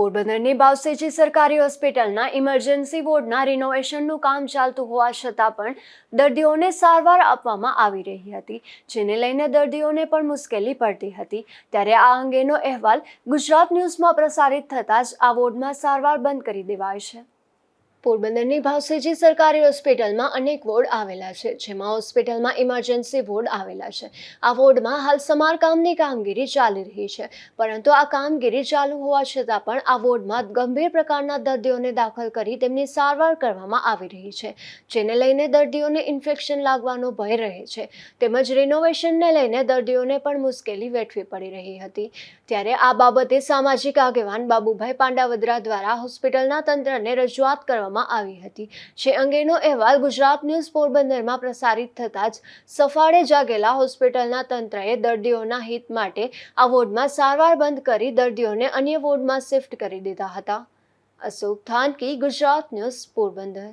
પોરબંદરની બાવસેજી સરકારી હોસ્પિટલના ઇમરજન્સી વોર્ડના રિનોવેશનનું કામ ચાલતું હોવા છતાં પણ દર્દીઓને સારવાર આપવામાં આવી રહી હતી, જેને લઈને દર્દીઓને પણ મુશ્કેલી પડતી હતી. ત્યારે આ અંગેનો અહેવાલ ગુજરાત ન્યૂઝમાં પ્રસારિત થતાં જ આ વોર્ડમાં સારવાર બંધ કરી દેવાય છે. પોરબંદરની ભાવસેજી સરકારી હોસ્પિટલમાં અનેક વોર્ડ આવેલા છે, જેમાં હોસ્પિટલમાં ઇમરજન્સી વોર્ડ આવેલા છે. આ વોર્ડમાં હાલ સમારકામની કામગીરી ચાલી રહી છે, પરંતુ આ કામગીરી ચાલુ હોવા છતાં પણ આ વોર્ડમાં ગંભીર પ્રકારના દર્દીઓને દાખલ કરી તેમની સારવાર કરવામાં આવી રહી છે, જેને લઈને દર્દીઓને ઇન્ફેક્શન લાગવાનો ભય રહે છે. તેમજ રિનોવેશનને લઈને દર્દીઓને પણ મુશ્કેલી વેઠવી પડી રહી હતી. ત્યારે આ બાબતે સામાજિક આગેવાન બાબુભાઈ પાંડાવદરા દ્વારા હોસ્પિટલના તંત્રને રજૂઆત કરવામાં આવી હતી. જે અંગેનો અહેવાલ ગુજરાત ન્યૂઝ પોરબંદરમાં પ્રસારિત થતાં જ સફાળે જાગેલા હોસ્પિટલના તંત્રએ દર્દીઓના હિત માટે આ વોર્ડમાં સારવાર બંધ કરી દર્દીઓને અન્ય વોર્ડમાં શિફ્ટ કરી દીધા હતા. અશોક થાનકી, ગુજરાત ન્યૂઝ પોરબંદર.